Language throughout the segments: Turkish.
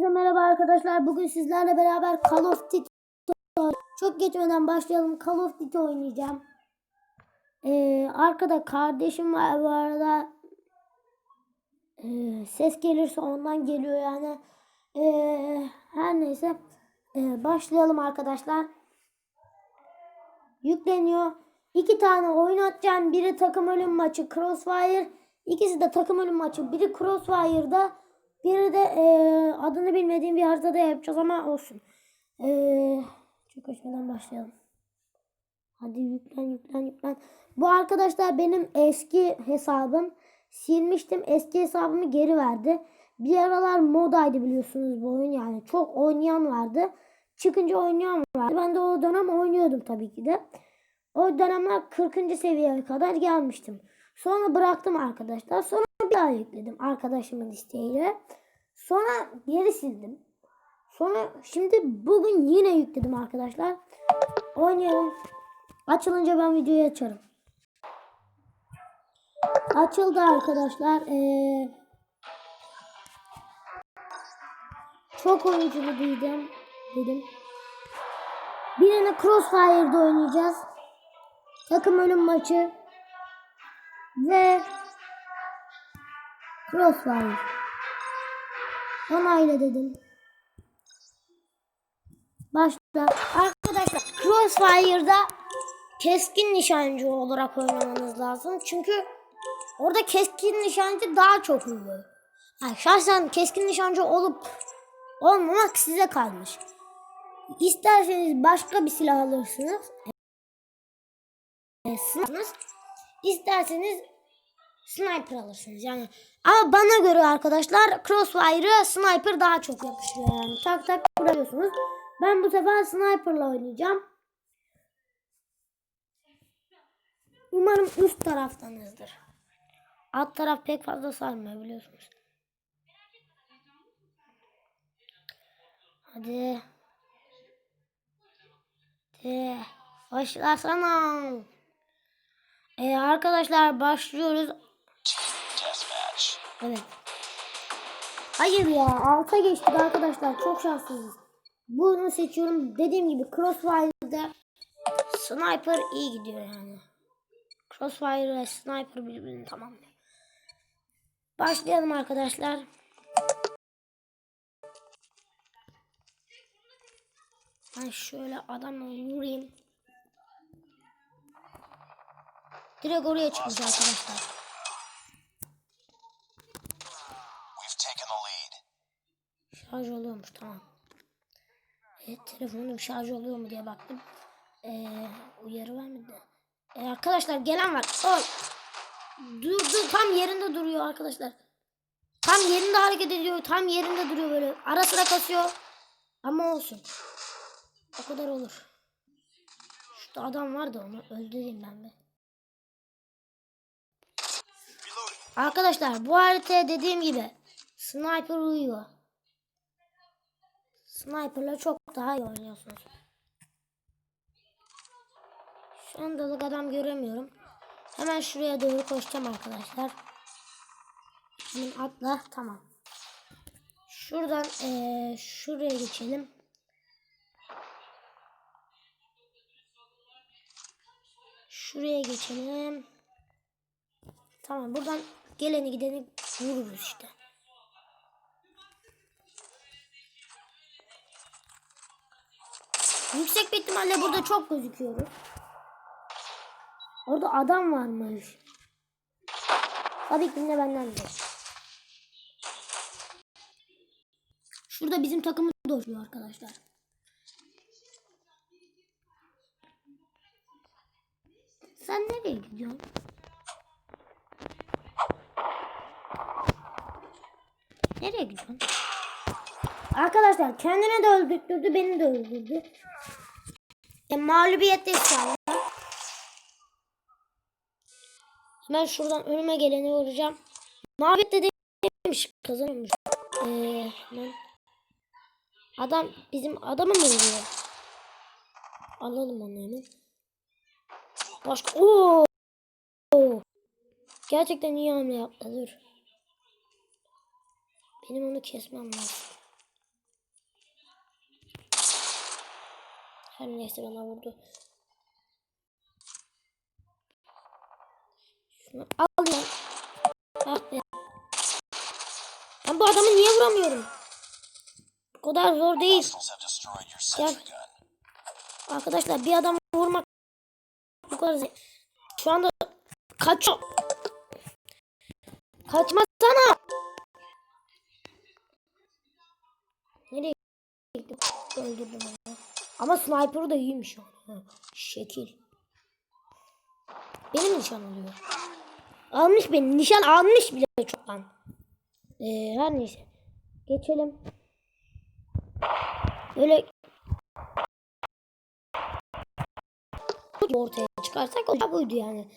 Hepinize merhaba arkadaşlar. Bugün sizlerle beraber Call of Duty çok geçmeden başlayalım. Call of Duty oynayacağım. Ee, arkada kardeşim var bu arada. Ee, ses gelirse ondan geliyor yani. Ee, her neyse. Ee, başlayalım arkadaşlar. Yükleniyor. İki tane oyun. Biri takım ölüm maçı Crossfire. İkisi de takım ölüm maçı. Biri Crossfire'da. Biri de eee, adını bilmediğim bir haritada yapacağız ama olsun. Eee çok geçmeden başlayalım. Hadi yüklen yüklen yüklen. Bu arkadaşlar benim eski hesabım. Silmiştim. Eski hesabımı geri verdi. Bir aralar modaydı biliyorsunuz bu oyun yani. Çok oynayan vardı. Çıkınca oynayan vardı. Ben de o dönem oynuyordum tabii ki de. O dönemler 40. seviyeye kadar gelmiştim. Sonra bıraktım arkadaşlar. Sonra bir daha yükledim arkadaşımın isteğiyle. Sonra geri sildim. Sonra şimdi bugün yine yükledim arkadaşlar. Oynayalım. Açılınca ben videoyu açarım. Açıldı arkadaşlar. Ee, çok oyunculu dedim. dedim. Birini Crossfire'da oynayacağız. Takım ölüm maçı. Ve Crossfire. Onayla dedim. Başla. Arkadaşlar Crossfire'da keskin nişancı olarak oynamanız lazım. Çünkü orada keskin nişancı daha çok oluyor. Yani şahsen keskin nişancı olup olmamak size kalmış. İsterseniz başka bir silah alırsınız. İsterseniz sniper alırsınız yani. Ama bana göre arkadaşlar Crossfire'ı sniper daha çok yakışıyor yani. Tak tak vuruyorsunuz. Ben bu sefer sniper'la oynayacağım. Umarım üst taraftanızdır. Alt taraf pek fazla sarmıyor biliyorsunuz. Hadi. Hadi. Başlasana. Ee, arkadaşlar başlıyoruz. Evet. Hayır ya alta geçtik arkadaşlar çok şanssızız. Bunu seçiyorum. Dediğim gibi Crossfire'da Sniper iyi gidiyor yani. Crossfire ve Sniper birbirini tamamlıyor. Başlayalım arkadaşlar. Ben şöyle adamla vurayım. Direkt oraya çıkmış arkadaşlar. Şarj oluyormuş tamam. Evet telefonum şarj oluyor mu diye baktım. Ee, uyarı vermedi. Ee, arkadaşlar gelen var. Ol. Durdu tam yerinde duruyor arkadaşlar. Tam yerinde hareket ediyor. Tam yerinde duruyor böyle. Ara sıra kasıyor. Ama olsun. O kadar olur. Şurada adam var da onu öldüreyim ben de. Arkadaşlar bu harita dediğim gibi sniper uyuyor. Sniper'la çok daha iyi oynuyorsunuz. Şu andalık adam göremiyorum. Hemen şuraya doğru koşacağım arkadaşlar. Şimdi atla tamam. Şuradan eee, şuraya geçelim. Şuraya geçelim. Tamam buradan geleni gideni vururuz işte. Yüksek bir ihtimalle burada çok gözüküyoruz. Orada adam varmış. Tabii ki de benden de. Şurada bizim takımı doşuyor arkadaşlar. Sen nereye gidiyorsun? Nereye gidiyorsun? Arkadaşlar kendine de öldürdü, beni de öldürdü. E, mağlubiyetteyiz şu anda. Hemen şuradan önüme geleni vuracağım. Mağlubiyet de demiş kazanmış. Ee. Adam bizim adamı mı vuruyor? Alalım onu hemen. Başka! Oo! Gerçekten iyi hamle yaptı dur. Benim onu kesmem lazım. Her neyse bana vurdu. Şunu alayım. Ah be. Ben bu adamı niye vuramıyorum? Bu kadar zor değil. Gun. Arkadaşlar bir adam vurmak bu kadar zor. Şu anda kaçıyor. Kaçmasana. Nereye gitti? Öldürdüm onu. Ama sniper da iyiymiş. Ha, Şekil. Benim nişan alıyor. Almış beni. Nişan almış bile çoktan. Ee, her neyse. Geçelim. Böyle ortaya çıkarsak o buydu yani.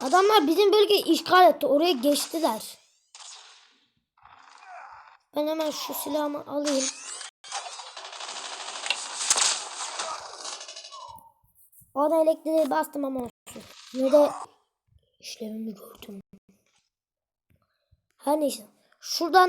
Adamlar bizim bölgeyi işgal etti. Oraya geçtiler. Ben hemen şu silahımı alayım. O da elektriği bastım ama olsun. Ne de işlevimi gördüm. Her neyse. Şuradan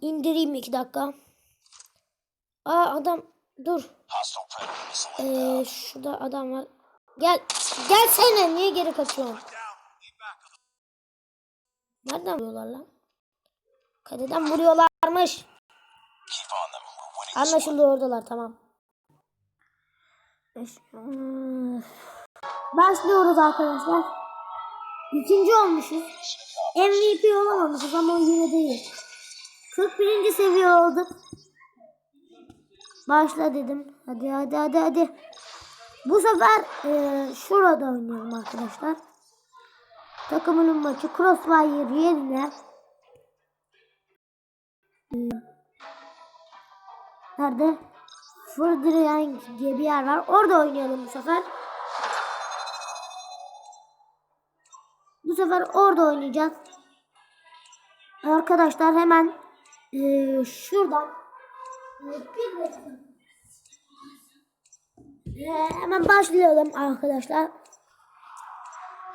indireyim iki dakika. Aa adam dur. Ee, şurada adam var. Gel. Gelsene. Niye geri kaçıyorsun? Nereden vuruyorlar lan? Kaleden vuruyorlarmış. Anlaşıldı oradalar tamam. Başlıyoruz arkadaşlar. İkinci olmuşuz. MVP olamamışız ama yine değil. 41. seviye olduk. Başla dedim. Hadi hadi hadi hadi. Bu sefer eee, şurada oynayalım arkadaşlar. Takımının maçı Crossfire yerine Hmm. Nerede? Fırdırıyan diye bir yer var. Orada oynayalım bu sefer. Bu sefer orada oynayacağız. Arkadaşlar hemen eee, şuradan dakika. Eee, hemen başlayalım arkadaşlar.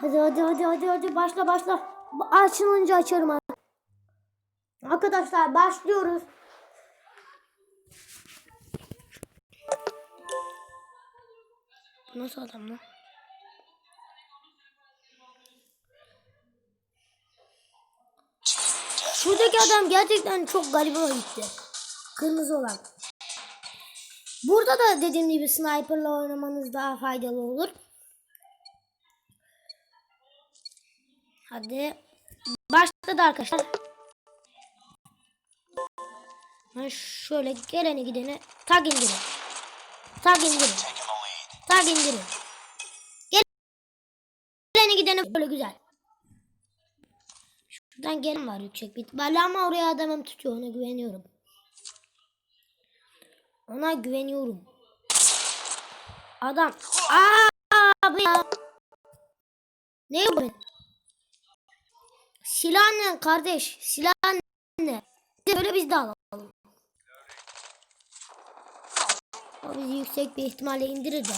Hadi hadi hadi hadi hadi başla başla. Açılınca açarım. Arkadaşlar başlıyoruz. Nasıl adam lan? Şuradaki adam gerçekten çok garibime gitti. Kırmızı olan. Burada da dediğim gibi sniperla oynamanız daha faydalı olur. Hadi. Başladı arkadaşlar. Ben şöyle geleni gideni tag indirin. Tag indirin. Tag indirin. Gel- Geleni gideni böyle güzel. Şuradan gelen var yüksek bir ihtimalle ama oraya adamım tutuyor ona güveniyorum. Ona güveniyorum. Adam. Aa bu ya. Ne bu? Silah ne kardeş? Silah ne? Böyle biz de alalım. O bizi yüksek bir ihtimalle indirir de.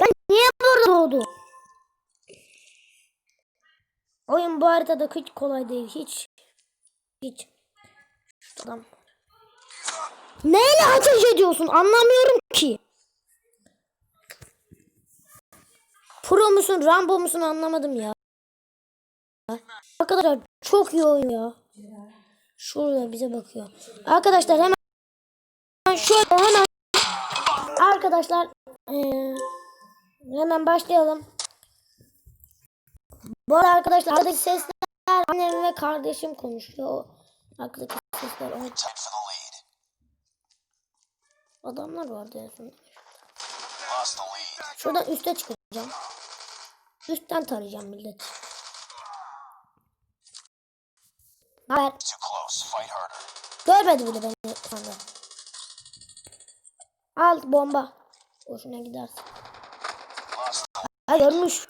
Ben niye burada doğdu? Oyun bu haritada hiç kolay değil. Hiç. Hiç. Şuradan. Neyle ateş ediyorsun? Anlamıyorum ki. Pro musun, Rambo musun anlamadım ya. Arkadaşlar çok iyi oyun ya. Şurada bize bakıyor. Arkadaşlar hemen şöyle hemen arkadaşlar eee, hemen başlayalım. Bu arada arkadaşlar arkadaki sesler annem ve kardeşim konuşuyor. Arkadaki sesler o adamlar vardı en son. Şuradan üste çıkacağım. Üstten tarayacağım millet. Haber. Görmedi bile beni anda. Al bomba. Hoşuna gidersin. Ha görmüş.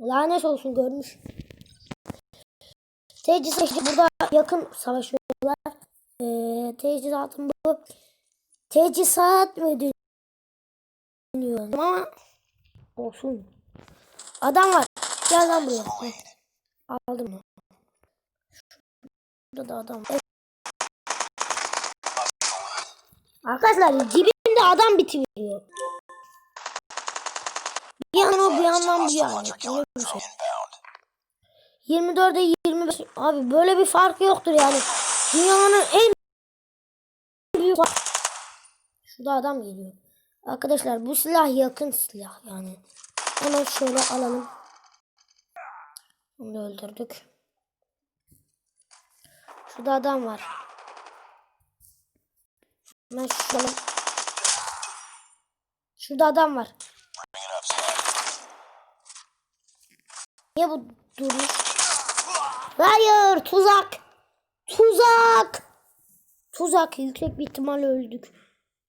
Lanet olsun görmüş. Teçhizat burada yakın savaşıyorlar. Ee, teçhizatın bu. Teçhizat mı deniyor ama olsun. Adam var. Gel lan buraya. Aldım mı? Burada da adam. var. Arkadaşlar cibimde adam bitiriyor. Bir yandan bir yandan bir inbound. 24'e 25 abi böyle bir fark yoktur yani. Dünyanın en büyük Şurada adam geliyor. Arkadaşlar bu silah yakın silah yani. Hemen şöyle alalım. Onu öldürdük. Şurada adam var. Hemen şöyle. Şurada adam var. Niye bu durmuş? Hayır tuzak. Tuzak. Tuzak yüksek bir ihtimalle öldük.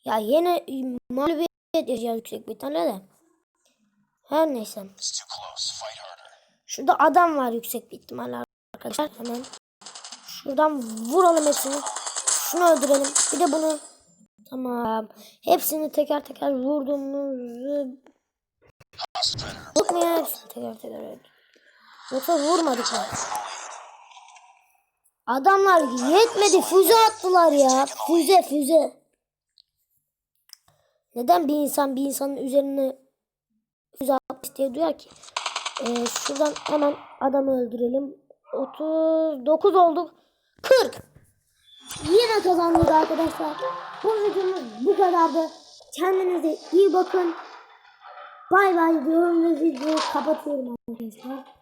Ya yine mağlubiyet yaşayacağız yüksek bir ihtimalle de. Her neyse. Şurada adam var yüksek bir ihtimalle arkadaşlar. Hemen şuradan vuralım hepsini. Şunu öldürelim. Bir de bunu. Tamam. Hepsini teker teker vurduğumuzu. Yok mu ya hepsini teker teker öldürdük. Yoksa vurmadık mı? Adamlar yetmedi füze attılar ya. Füze füze. Neden bir insan bir insanın üzerine füze atmış diye duyar ki? Ee, şuradan hemen adamı öldürelim. 39 olduk. 40. Yine kazandık arkadaşlar. Bu videomuz bu kadardı. Kendinize iyi bakın. Bay bay diyorum ve videoyu kapatıyorum arkadaşlar.